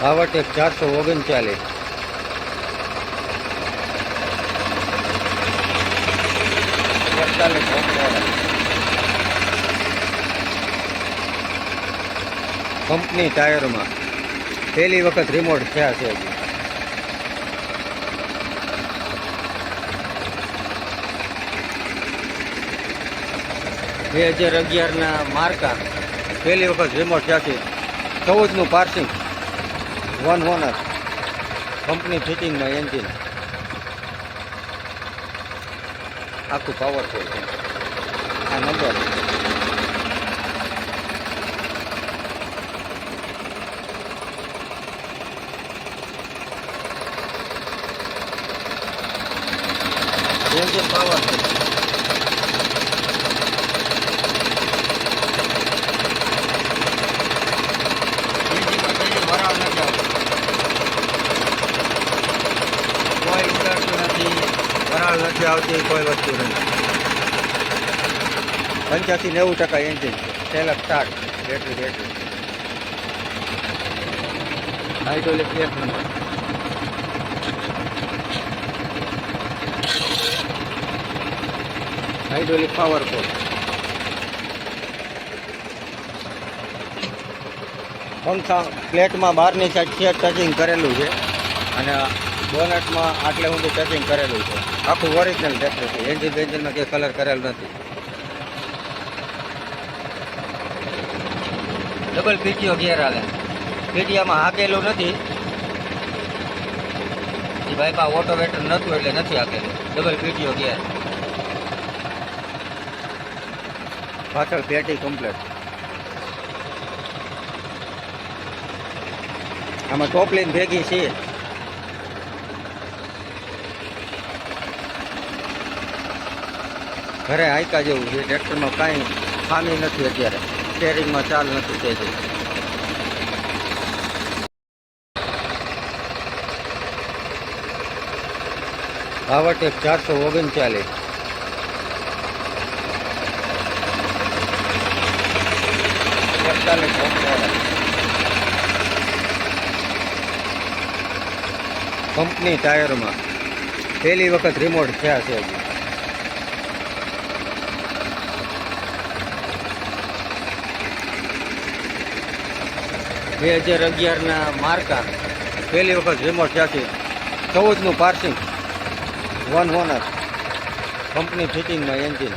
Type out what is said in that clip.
પાવરટેક ચારસો ઓગણચાલીસ. કંપની ટાયરમાં. પહેલી વખત રિમોટ થયા છે હજી. બે હજાર અગિયારના માર્કા. પહેલી વખત રિમોટ થયા છે. ચૌદનું પાર્સિંગ. વન ઓનર કંપની ફિટિંગમાં એન્જિન આખું પાવરફુલ છે. આ નંબર એન્જિન પાવર છે એન્જિનમાં કઈ વરાળ નથી આવતો કોઈ ઉડાડતું નથી વરાળ નથી આવતી, કોઈ વસ્તુ નથી. પંચ્યાસી નેવું ટકા engine self start battery battery hydraulic એક નંબર હાઇડ્રોલિક પાવરફુલ પંખા પ્લેટમાં બહારની સાઈડ સેટ ટચિંગ કરેલું છે. અને બોનટમાં આટલે ઊંધું ચેકિંગ કરેલું છે. આખું ઓરિજિનલ ટ્રેક્ટર છે. એન્જિન બેન્જિનમાં કંઈ કલર કરેલ નથી. ડબલ પીટીઓ ગેર આવે. પીટીઆમાં હાકેલું નથી. એ ભાઈમાં ઓટોવેટર નહોતું એટલે નથી હાકેલું. ડબલ પીટીઓ ગેર પાછળ પેટી કમ્પ્લેટ આમાં ટોપલીન ભેગી છે. ઘરે હાઈકા જેવું છે. ટ્રેક્ટરમાં કાંઈ ખામી નથી અત્યારે. સ્ટેરિંગમાં ચાલ નથી તે છે એક ચારસો ઓગણચાલીસ. કંપની ટાયરમાં. પહેલી વખત રિમોટ થયા છે હજી. બે હજાર અગિયારના માર્કા પહેલી વખત રિમોટ થયા ચૌદનું પાર્સિંગ વન ઓનર કંપની ફિટિંગમાં એન્જિન